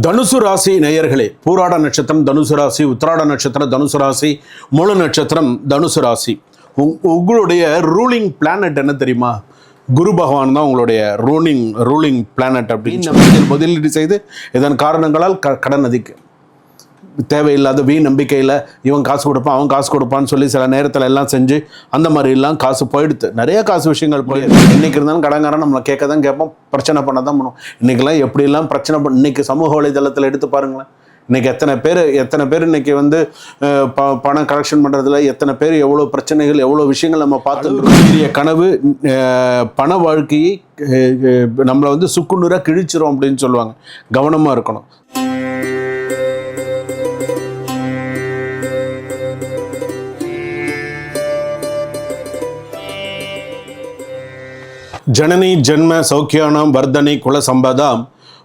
தனுசு ராசி நேயர்களே பூராட நட்சத்திரம் தனுசு ராசி உத்திராட நட்சத்திரம் தனுசு ராசி மூல நட்சத்திரம் தனுசு ராசி. உங்- உங்களுடைய ரூலிங் பிளானட் என்ன தெரியுமா? குரு பகவான் தான் உங்களுடைய ரூலிங் ரூலிங் பிளானட் அப்படின்னு முதலீடு செய்து இதன் காரணங்களால் க கடன் அதிகம். தேவையில்லாத வீண் நம்பிக்கையில் இவன் காசு கொடுப்பான் அவன் காசு கொடுப்பான்னு சொல்லி சில நேரத்தில் எல்லாம் செஞ்சு அந்த மாதிரி எல்லாம் காசு போயிடுது. நிறைய காசு விஷயங்கள் போயிடுது. இன்னைக்கு இருந்தாலும் கடங்காரன் நம்மளை கேட்க தான் கேட்போம் பிரச்சனை பண்ண தான் பண்ணுவோம் இன்னைக்கெல்லாம் எப்படிலாம் பிரச்சனை பண்ண இன்னைக்கு சமூக வலைதளத்தில் எடுத்து பாருங்களேன். இன்னைக்கு எத்தனை பேர் எத்தனை பேர் இன்னைக்கு வந்து ப பணம் கலெக்ஷன் பண்ணுறதுல எத்தனை பேர் எவ்வளோ பிரச்சனைகள் எவ்வளோ விஷயங்கள் நம்ம பார்த்து பெரிய கனவு பண வாழ்க்கையை நம்மளை வந்து சுக்குநூறாக கிழிச்சிரும் அப்படின்னு சொல்லுவாங்க. கவனமாக இருக்கணும். ஜனனி ஜென்ம சௌக்கியானாம் வர்தனை குல சம்பதாம்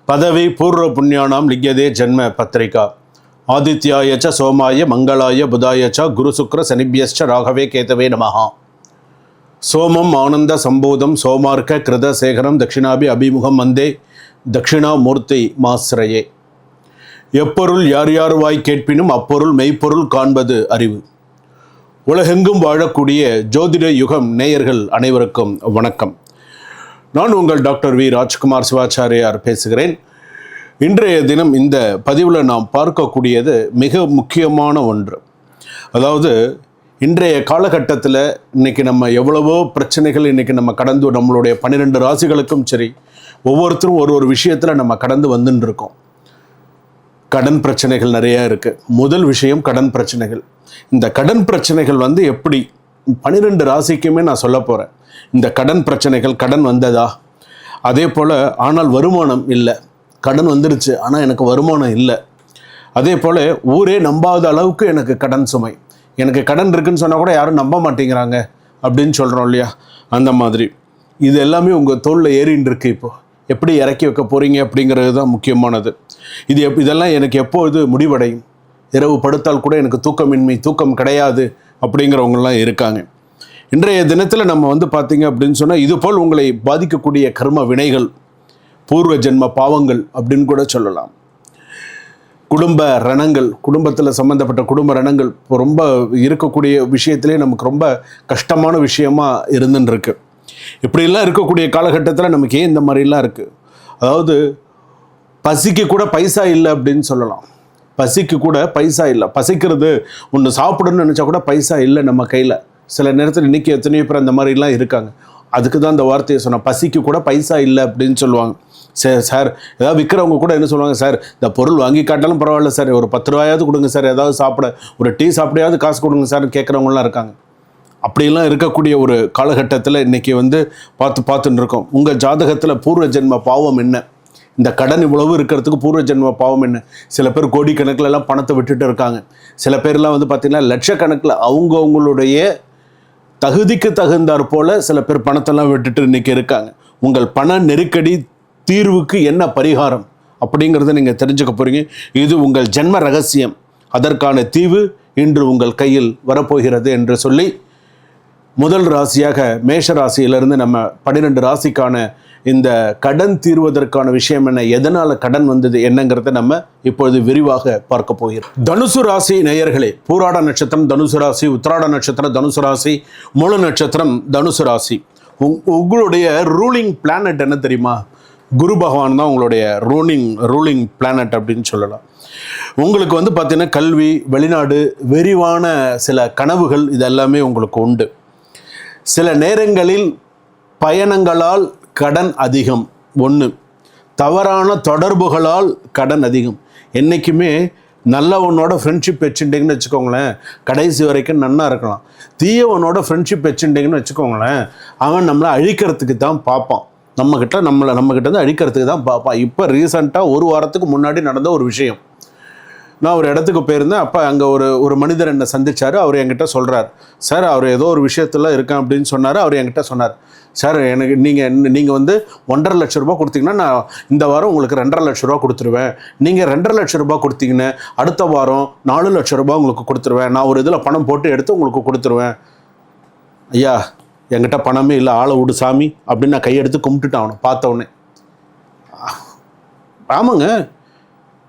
பதவி பூர்வ புண்ணியானாம் லிங்கதே ஜென்ம பத்திரிகா. ஆதித்யாய ச சோமாய மங்களாய புதாய ச குரு சுக்ர சனிபியஸ்ச ராகவே கேதவே நமஹா. சோமம் ஆனந்த சம்போதம் சோமார்க்க கிருத சேகரம் தட்சிணாபி அபிமுகம் வந்தே தட்சிணாமூர்த்தி மாஸ்ரயே எப்பொருள் யார் யார் வாய் கேட்பினும் அப்பொருள் மெய்ப்பொருள் காண்பது அறிவு. உலகெங்கும் வாழக்கூடிய ஜோதிட யுகம் நேயர்கள் அனைவருக்கும் வணக்கம். நான் உங்கள் டாக்டர் வி ராஜ்குமார் சிவாச்சாரியார் பேசுகிறேன். இன்றைய தினம் இந்த பதிவில் நாம் பார்க்கக்கூடியது மிக முக்கியமான ஒன்று. அதாவது இன்றைய காலகட்டத்தில் இன்றைக்கி நம்ம எவ்வளவோ பிரச்சனைகள் இன்றைக்கி நம்ம கடந்து நம்மளுடைய பன்னிரெண்டு ராசிகளுக்கும் சரி ஒவ்வொருத்தரும் ஒரு ஒரு விஷயத்தில் நம்ம கடந்து வந்துன்னு இருக்கோம் கடன் பிரச்சனைகள் நிறையா இருக்குது முதல் விஷயம் கடன் பிரச்சனைகள். இந்த கடன் பிரச்சனைகள் வந்து எப்படி பன்னிரெண்டு ராசிக்குமே நான் சொல்ல போகிறேன் இந்த கடன் பிரச்சனைகள் கடன் வந்ததா? அதே போல் ஆனால் வருமானம் இல்லை. கடன் வந்துருச்சு ஆனால் எனக்கு வருமானம் இல்லை. அதே போல் ஊரே நம்பாத அளவுக்கு எனக்கு கடன் சுமை. எனக்கு கடன் இருக்குன்னு சொன்னால் கூட யாரும் நம்ப மாட்டேங்கிறாங்க அப்படின்னு சொல்கிறோம் இல்லையா? அந்த மாதிரி. இது எல்லாமே உங்கள் தோளில் ஏறின்னு இருக்கு இப்போ. எப்படி இறக்கி வைக்க போகிறீங்க அப்படிங்கிறது தான் முக்கியமானது. இது எப் இதெல்லாம் எனக்கு எப்போது முடிவடையும்? இரவு படுத்தால் கூட எனக்கு தூக்கமின்மை தூக்கம் கிடையாது. அப்படிங்கிறவங்களாம் இருக்காங்க. இன்றைய தினத்தில் நம்ம வந்து பார்த்தீங்க அப்படின்னு சொன்னால் இதுபோல் உங்களை பாதிக்கக்கூடிய கர்ம வினைகள் பூர்வ ஜென்ம பாவங்கள் அப்படின்னு கூட சொல்லலாம். குடும்ப ரணங்கள் குடும்பத்தில் சம்மந்தப்பட்ட குடும்ப ரணங்கள் இப்போ ரொம்ப இருக்கக்கூடிய விஷயத்திலே நமக்கு ரொம்ப கஷ்டமான விஷயமா இருந்துன்னு இப்படிலாம் இருக்கக்கூடிய காலகட்டத்தில் நமக்கு ஏன் இந்த மாதிரிலாம் இருக்குது அதாவது பசிக்கு கூட பைசா இல்லை அப்படின்னு சொல்லலாம். பசிக்கு கூட பைசா இல்லை. பசிக்கிறது ஒன்று சாப்பிடணும்னு நினச்சா கூட பைசா இல்லை நம்ம கையில். சில நேரத்தில் இன்றைக்கி எத்தனையோ பேர் அந்த மாதிரிலாம் இருக்காங்க. அதுக்கு தான் அந்த வார்த்தையை சொன்னேன் பசிக்கு கூட பைசா இல்லை அப்படின்னு சொல்லுவாங்க. சார் சார் ஏதாவது விற்கிறவங்க கூட என்ன சொல்லுவாங்க? சார் இந்த பொருள் வாங்கி காட்டாலும் பரவாயில்ல சார். ஒரு பத்து ரூபாயாவது கொடுங்க சார். ஏதாவது சாப்பிட ஒரு டீ சாப்பிடையாவது காசு கொடுங்க சார்னு கேட்குறவங்களாம் இருக்காங்க. அப்படிலாம் இருக்கக்கூடிய ஒரு காலகட்டத்தில் இன்னைக்கு வந்து பார்த்து பார்த்துட்டு இருக்கோம். உங்கள் ஜாதகத்தில் பூர்வ ஜென்ம பாவம் என்ன? இந்த கடன் இவ்வளவு இருக்கிறதுக்கு பூர்வ ஜென்ம பாவம் என்ன? சில பேர் கோடிக்கணக்கில் எல்லாம் பணத்தை விட்டுட்டு இருக்காங்க. சில பேர்லாம் வந்து பார்த்திங்கன்னா லட்சக்கணக்கில் அவங்கவுங்களுடைய தகுதிக்கு தகுந்தாற் போல சில பேர் பணத்தெல்லாம் விட்டுட்டு இன்றைக்கி இருக்காங்க. உங்கள் பண நெருக்கடி தீர்வுக்கு என்ன பரிகாரம்? அப்படிங்கிறத நீங்கள் தெரிஞ்சுக்க போகிறீங்க இது உங்கள் ஜென்ம ரகசியம். அதற்கான தீவு இன்று உங்கள் கையில் வரப்போகிறது என்று சொல்லி முதல் ராசியாக மேஷ ராசியிலிருந்து நம்ம பன்னிரெண்டு ராசிக்கான இந்த கடன் தீர்வதற்கான விஷயம் என்ன? எதனால கடன் வந்தது? என்னங்கிறத நம்ம இப்பொழுது விரிவாக பார்க்க போகிறோம். தனுசு ராசி நேயர்களே பூராட நட்சத்திரம் தனுசு ராசி உத்திராட நட்சத்திரம் தனுசு ராசி முழு நட்சத்திரம் தனுசு ராசி. உங்- உங்களுடைய ரூலிங் பிளானட் என்ன தெரியுமா? குரு பகவான் தான் உங்களுடைய ரூலிங் ரூலிங் பிளானட் அப்படின்னு சொல்லலாம். உங்களுக்கு வந்து பார்த்தீங்கன்னா கல்வி வெளிநாடு விரிவான சில கனவுகள் இது எல்லாமே உங்களுக்கு உண்டு. சில நேரங்களில் பயணங்களால் கடன் அதிகம். ஒன்று தவறான தொடர்புகளால் கடன் அதிகம். என்றைக்குமே நல்லவனோட ஃப்ரெண்ட்ஷிப் வச்சுட்டிங்கன்னு வச்சுக்கோங்களேன் கடைசி வரைக்கும் நன்னா இருக்கலாம். தீயவனோட ஃப்ரெண்ட்ஷிப் வச்சுட்டிங்கன்னு வச்சுக்கோங்களேன் அவன் நம்மளை அழிக்கிறதுக்கு தான் பார்ப்பான். நம்மக்கிட்ட நம்மளை நம்மக்கிட்ட வந்து அழிக்கிறதுக்கு தான் பார்ப்பான். இப்போ ரீசண்டாக ஒரு வாரத்துக்கு முன்னாடி நடந்த ஒரு விஷயம். நான் ஒரு இடத்துக்கு போயிருந்தேன். அப்போ அங்கே ஒரு ஒரு மனிதர் என்னை சந்திச்சார். அவர் என்கிட்ட சொல்கிறார் சார் அவர் ஏதோ ஒரு விஷயத்தில் இருக்கேன் அப்படின்னு சொன்னார். அவர் என்கிட்ட சொன்னார் சார் எனக்கு நீங்கள் நீங்கள் வந்து ஒன்றரை லட்ச ரூபா கொடுத்தீங்கன்னா நான் இந்த வாரம் உங்களுக்கு ரெண்டரை லட்ச ரூபா கொடுத்துருவேன். நீங்கள் ரெண்டரை லட்ச ரூபா கொடுத்தீங்கன்னா அடுத்த வாரம் நாலு லட்ச ரூபா உங்களுக்கு கொடுத்துருவேன். நான் ஒரு இதில் பணம் போட்டு எடுத்து உங்களுக்கு கொடுத்துருவேன். ஐயா என்கிட்ட பணமே இல்லை. ஆளை விடு சாமி. அப்படின்னு நான் கையெடுத்து கும்பிட்டுட்டான் அவனை பார்த்த உடனே. ஆமாங்க.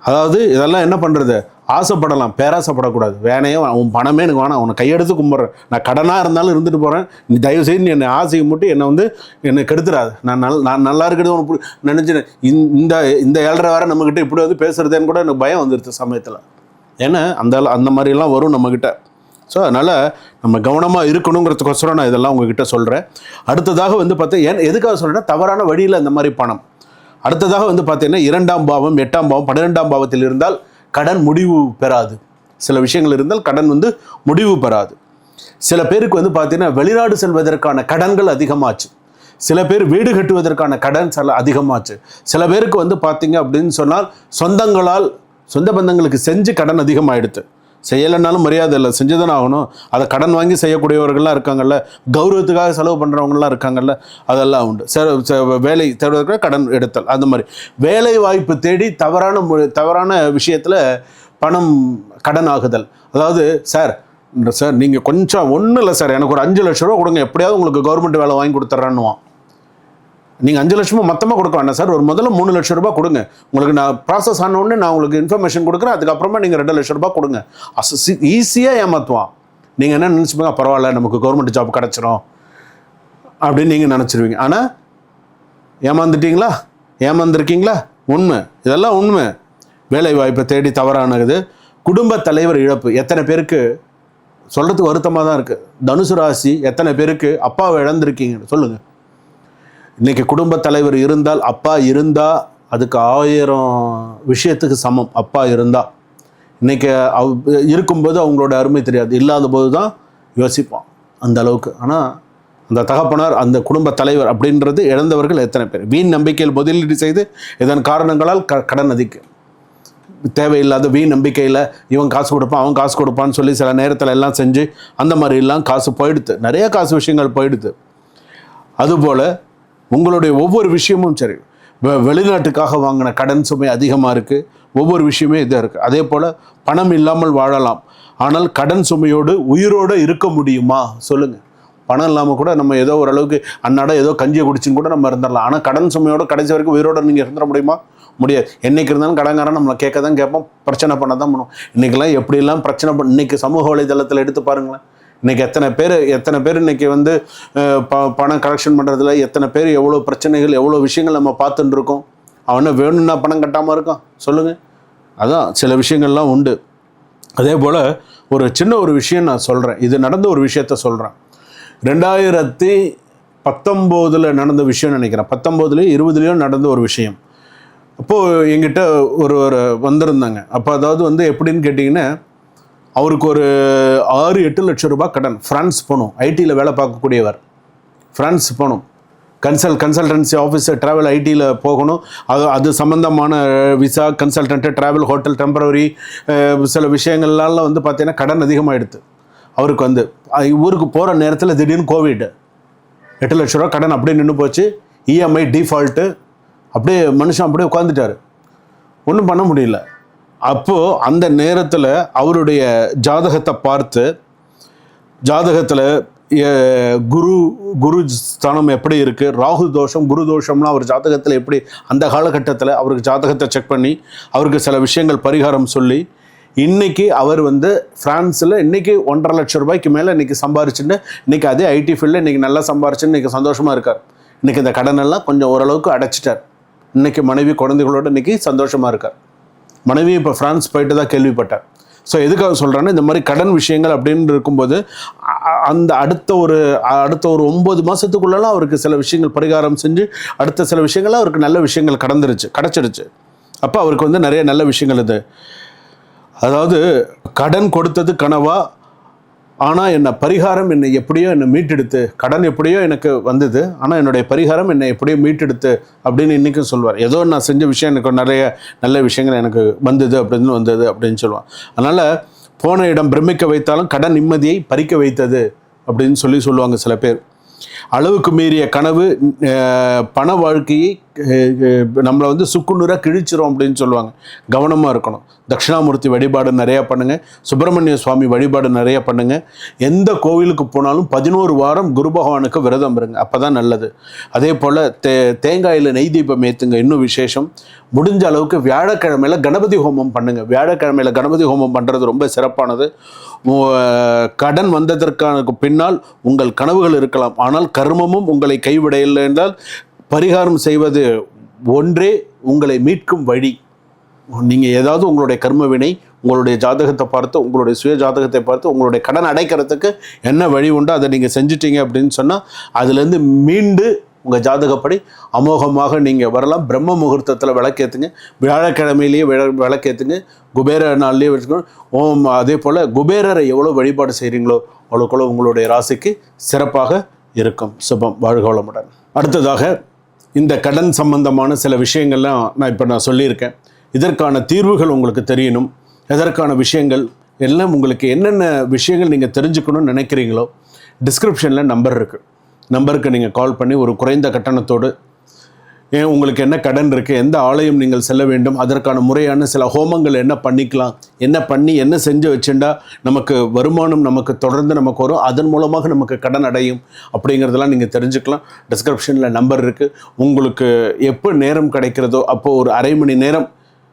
அதாவது இதெல்லாம் என்ன பண்ணுறது ஆசைப்படலாம். பேராசைப்படக்கூடாது. வேணையே உன் பணமே எனக்கு வேணாம். உன்னை கையெடுத்து கும்பிட்றேன். நான் கடனாக இருந்தாலும் இருந்துட்டு போகிறேன் நீ தயவு செய்து நீ என்னை ஆசையை மட்டும் என்னை வந்து என்னை கெடுத்துடாது நான் நல் நான் நல்லா இருக்கிறது உனக்கு நினச்சி இந்த இந்த ஏழரை வாரம் நம்மக்கிட்ட இப்படி வந்து பேசுகிறதேன்னு கூட எனக்கு பயம் வந்துடுது சமயத்தில். ஏன்னா அந்த அந்த மாதிரிலாம் வரும் நம்மக்கிட்ட ஸோ அதனால் நம்ம கவனமாக இருக்கணுங்கிறதுக்கோசரம் நான் இதெல்லாம் உங்ககிட்ட சொல்கிறேன் அடுத்ததாக வந்து பார்த்தா ஏன் எதுக்காக சொல்கிறேன்னா தவறான வழியில் இந்த மாதிரி பணம். அடுத்ததாக வந்து பார்த்தீங்கன்னா இரண்டாம் பாவம் எட்டாம் பாவம் பன்னிரெண்டாம் பாவத்தில் இருந்தால் கடன் முடிவு பெறாது. சில விஷயங்கள் இருந்தால் கடன் வந்து முடிவு பெறாது. சில பேருக்கு வந்து பார்த்தீங்கன்னா வெளிநாடு செல்வதற்கான கடன்கள் அதிகமாச்சு. சில பேர் வீடு கட்டுவதற்கான கடன் சில அதிகமாச்சு. சில பேருக்கு வந்து பார்த்தீங்க அப்படின்னு சொன்னால் சொந்தங்களால் சொந்த பந்தங்களுக்கு செஞ்சு கடன் அதிகமாகிடுது செய்யலைன்னாலும் மரியாதை இல்லை. செஞ்சு தானே ஆகணும். அதை கடன் வாங்கி செய்யக்கூடியவர்கள்லாம் இருக்காங்கல்ல. கௌரவத்துக்காக செலவு பண்ணுறவங்களாம் இருக்காங்கல்ல. அதெல்லாம் உண்டு. வேலை தேடுவதற்கு கடன் எடுத்தல். அந்த மாதிரி. வேலை வாய்ப்பு தேடி தவறான மு- தவறான விஷயத்தில் பணம் கடன் ஆகுதல். அதாவது சார் சார் நீங்கள் கொஞ்சம் ஒன்றும் இல்லை சார். எனக்கு ஒரு அஞ்சு லட்ச ரூபா கொடுங்க. எப்படியாவது உங்களுக்கு கவர்மெண்ட் வேலை வாங்கி கொடுத்துட்றேன்னுவான் நீங்கள் அஞ்சு லட்சமும் மொத்தமாக கொடுக்க வேண்டாம் சார். ஒரு முதல்ல மூணு லட்ச ரூபாய் கொடுங்க. உங்களுக்கு நான் ப்ராசஸ் ஆன நான் உங்களுக்கு இன்ஃபர்மேஷன் கொடுக்குறேன். அதுக்கப்புறமா நீங்கள் ரெண்டு லட்ச ரூபாய் கொடுங்க. அசி ஈஸியாக ஏமாற்றுவான் நீங்கள் என்ன நினச்சிப்பீங்க? பரவாயில்ல நமக்கு கவர்மெண்ட் ஜாப் கிடச்சிரும். அப்படின்னு நீங்கள் நினச்சிருவீங்க. ஆனால் ஏமாந்துட்டீங்களா? ஏமாந்துருக்கீங்களா? உண்மை. இதெல்லாம் உண்மை. வேலை வாய்ப்பை தேடி தவறானது. குடும்ப தலைவர் இழப்பு. எத்தனை பேருக்கு? சொல்கிறதுக்கு வருத்தமாக தான் இருக்குது தனுசு ராசி எத்தனை பேருக்கு? அப்பாவை இழந்திருக்கீங்கன்னு சொல்லுங்கள் இன்றைக்கி குடும்ப தலைவர் இருந்தால் அப்பா இருந்தால் அதுக்கு ஆயிரம் விஷயத்துக்கு சமம். அப்பா இருந்தால் இன்றைக்கி அவ் இருக்கும்போது அவங்களோட அருமை தெரியாது. இல்லாத போது தான் யோசிப்பான் அந்த அளவுக்கு. ஆனால் அந்த தகப்பனார் அந்த குடும்ப தலைவர் அப்படின்றது இழந்தவர்கள் எத்தனை பேர்? வீண் நம்பிக்கையில் முதலீடு செய்து இதன் காரணங்களால் க கடன் அதிகம். தேவையில்லாத வீண் நம்பிக்கையில் இவன் காசு கொடுப்பான் அவன் காசு கொடுப்பான்னு சொல்லி சில நேரத்தில் எல்லாம் செஞ்சு அந்த மாதிரி எல்லாம் காசு போயிடுது. நிறைய காசு விஷயங்கள் போயிடுது. அதுபோல் உங்களுடைய ஒவ்வொரு விஷயமும் சரி. வெ- வெளிநாட்டுக்காக வாங்கின கடன் சுமை அதிகமாக இருக்குது ஒவ்வொரு விஷயமே இதாக இருக்குது அதே போல் பணம் இல்லாமல் வாழலாம். ஆனால் கடன் சுமையோடு உயிரோடு இருக்க முடியுமா? சொல்லுங்கள் பணம் இல்லாமல் கூட நம்ம ஏதோ ஓரளவுக்கு அன்னாடம் ஏதோ கஞ்சியை குடிச்சுன்னு கூட நம்ம இருந்துடலாம். ஆனால் கடன் சுமையோட கடைசி வரைக்கும் உயிரோடு நீங்கள் இருந்துட முடியுமா? முடியாது. என்றைக்கு இருந்தாலும் கடங்காரன் நம்மளை கேட்க தான் கேட்போம் பிரச்சனை பண்ண தான் பண்ணுவோம் இன்றைக்கெல்லாம் எப்படிலாம் பிரச்சனை பண்ண இன்றைக்கி சமூக வலைதளத்தில் எடுத்து பாருங்களேன். இன்னைக்கு எத்தனை பேர் எத்தனை பேர் இன்னைக்கு வந்து ப பணம் கலெக்ஷன் பண்ணுறதுல எத்தனை பேர் எவ்வளோ பிரச்சனைகள் எவ்வளோ விஷயங்கள் நம்ம பார்த்துட்டு இருக்கோம்? அவனை வேணும்னா பணம் கட்டாமல் இருக்கான்? சொல்லுங்கள் அதான் சில விஷயங்கள்லாம் உண்டு. அதே போல் ஒரு சின்ன ஒரு விஷயம் நான் சொல்கிறேன் இது நடந்த ஒரு விஷயத்த சொல்கிறேன் ரெண்டாயிரத்தி பத்தொம்போதில் நடந்த விஷயம் நினைக்கிறேன். பத்தொம்போதுலேயும் இருபதுலேயும் நடந்த ஒரு விஷயம். அப்போது எங்கிட்ட ஒரு ஒரு வந்திருந்தாங்க. அப்போ அதாவது வந்து எப்படின்னு கேட்டிங்கன்னா அவருக்கு ஒரு ஆறு எட்டு லட்சம் ரூபாய் கடன். ஃப்ரான்ஸ் போகணும். ஐடியில் வேலை பார்க்கக்கூடியவர். ஃப்ரான்ஸ் போகணும். கன்சல் கன்சல்டன்சி ஆஃபீஸர் ட்ராவல் ஐடியில் போகணும். அது அது சம்மந்தமான visa consultant travel hotel temporary சில விஷயங்கள்லாம் வந்து பார்த்தீங்கன்னா கடன் அதிகமாகிடுது அவருக்கு வந்து ஊருக்கு போகிற நேரத்தில் திடீர்னு கோவிட் எட்டு லட்ச ரூபா கடன் அப்படியே நின்று போச்சு. இஎம்ஐ டிஃபால்ட்டு அப்படியே மனுஷன் அப்படியே உட்காந்துட்டாரு ஒன்றும் பண்ண முடியல. அப்போது அந்த நேரத்தில் அவருடைய ஜாதகத்தை பார்த்து ஜாதகத்தில் குரு குரு ஸ்தானம் எப்படி இருக்குது ராகு தோஷம் குரு தோஷம்லாம் அவர் ஜாதகத்தில் எப்படி அந்த காலகட்டத்தில் அவருக்கு ஜாதகத்தை செக் பண்ணி அவருக்கு சில விஷயங்கள் பரிகாரம் சொல்லி இன்னைக்கு அவர் வந்து ஃப்ரான்ஸில் இன்னைக்கு ஒன்றரை லட்சம் ரூபாய்க்கு மேலே இன்னைக்கு சம்பாரிச்சுன்னு இன்னைக்கு அதே ஐடி ஃபீல்டில் இன்னைக்கு நல்லா சம்பாரிச்சுன்னு இன்னைக்கு சந்தோஷமாக இருக்கார். இன்னைக்கு இந்த கடனெல்லாம் கொஞ்சம் ஓரளவுக்கு அடைச்சிட்டார். இன்னைக்கு மனைவி குழந்தைகளோட இன்னைக்கு சந்தோஷமாக இருக்கார். மனைவி இப்போ ஃப்ரான்ஸ் போயிட்டு தான் கேள்விப்பட்டேன். ஸோ எதுக்காக சொல்கிறேன்னா இந்த மாதிரி கடன் விஷயங்கள் அப்படின்னு இருக்கும்போது அந்த அடுத்த ஒரு அடுத்த ஒரு ஒம்பது மாதத்துக்குள்ளெல்லாம் அவருக்கு சில விஷயங்கள் பரிகாரம் செஞ்சு அடுத்த சில விஷயங்கள்லாம் அவருக்கு நல்ல விஷயங்கள் கடந்துருச்சு கிடச்சிருச்சு. அப்போ அவருக்கு வந்து நிறைய நல்ல விஷயங்கள் இது. அதாவது கடன் கொடுத்தது கனவா ஆனால் என்ன பரிகாரம் என்னை எப்படியோ என்னை மீட்டெடுத்து கடன் எப்படியோ எனக்கு வந்தது. ஆனால் என்னுடைய பரிகாரம் என்னை எப்படியோ மீட்டெடுத்து அப்படின்னு இன்றைக்கும் சொல்வார். ஏதோ நான் செஞ்ச விஷயம் எனக்கு நிறைய நல்ல விஷயங்கள் எனக்கு வந்தது அப்படின்னு வந்தது அப்படின்னு சொல்லுவான் அதனால் போன இடம் பிரமிக்க வைத்தாலும் கடன் நிம்மதியை பறிக்க வைத்தது அப்படின்னு சொல்லி சொல்லுவாங்க சில பேர். அளவுக்கு மீறிய கனவு பண வாழ்க்கையை நம்மளை வந்து சுக்குநூறாக கிழிச்சிரும் அப்படின்னு சொல்லுவாங்க. கவனமாக இருக்கணும். தட்சிணாமூர்த்தி வழிபாடு நிறையா பண்ணுங்கள் சுப்பிரமணிய சுவாமி வழிபாடு நிறையா பண்ணுங்கள் எந்த கோவிலுக்கு போனாலும் பதினோரு வாரம் குரு பகவானுக்கு விரதம் இருங்க. அப்போ தான் நல்லது. அதே போல் தே தேங்காயில் நெய் தீபம் ஏற்றுங்க இன்னும் விசேஷம். முடிஞ்ச அளவுக்கு வியாழக்கிழமையில கணபதி ஹோமம் பண்ணுங்கள் வியாழக்கிழமையில் கணபதி ஹோமம் பண்ணுறது ரொம்ப சிறப்பானது. கடன் வந்ததற்கான பின்னால் உங்கள் கனவுகள் இருக்கலாம். ஆனால் கர்மமும் உங்களை கைவிடவில்லை என்றால் பரிகாரம் செய்வது ஒன்றே உங்களை மீட்கும் வழி. நீங்கள் ஏதாவது உங்களுடைய கர்மவினை உங்களுடைய ஜாதகத்தை பார்த்து உங்களுடைய சுய ஜாதகத்தை பார்த்து உங்களுடைய கடன் அடைக்கிறதுக்கு என்ன வழி உண்டோ அதை நீங்கள் செஞ்சிட்டீங்க அப்படின்னு சொன்னால் அதுலேருந்து மீண்டு உங்கள் ஜாதகப்படி அமோகமாக நீங்கள் வரலாம். பிரம்ம முகூர்த்தத்தில் விளக்கேற்றுங்க வியாழக்கிழமையிலேயே விள விளக்கேற்றுங்க குபேர நாள்லேயே வச்சுக்கணும் ஓம் அதே போல் குபேரரை எவ்வளோ வழிபாடு செய்கிறீங்களோ அவ்வளோக்குள்ள உங்களுடைய ராசிக்கு சிறப்பாக இருக்கும். சுபம் வாழ்க வளமுடன். அடுத்ததாக இந்த கடன் சம்பந்தமான சில விஷயங்கள்லாம் நான் இப்போ நான் சொல்லியிருக்கேன். இதற்கான தீர்வுகள் உங்களுக்கு தெரியணும். எதற்கான விஷயங்கள் எல்லாம் உங்களுக்கு என்னென்ன விஷயங்கள் நீங்கள் தெரிஞ்சுக்கணும்னு நினைக்கிறீங்களோ டிஸ்கிரிப்ஷனில் நம்பர் இருக்குது நம்பருக்கு நீங்கள் கால் பண்ணி ஒரு குறைந்த கட்டணத்தோடு உங்களுக்கு என்ன கடன் இருக்குது எந்த ஆலயம் நீங்கள் செல்ல வேண்டும்? அதற்கான முறையான சில ஹோமங்கள் என்ன பண்ணிக்கலாம்? என்ன பண்ணி என்ன செஞ்சு வச்சுட்டா நமக்கு வருமானம் நமக்கு தொடர்ந்து நமக்கு வரும். அதன் மூலமாக நமக்கு கடன் அடையும். அப்படிங்கிறதெல்லாம் நீங்கள் தெரிஞ்சுக்கலாம். டிஸ்கிரிப்ஷனில் நம்பர் இருக்குது உங்களுக்கு எப்போ நேரம் கிடைக்கிறதோ அப்போது ஒரு அரை மணி நேரம்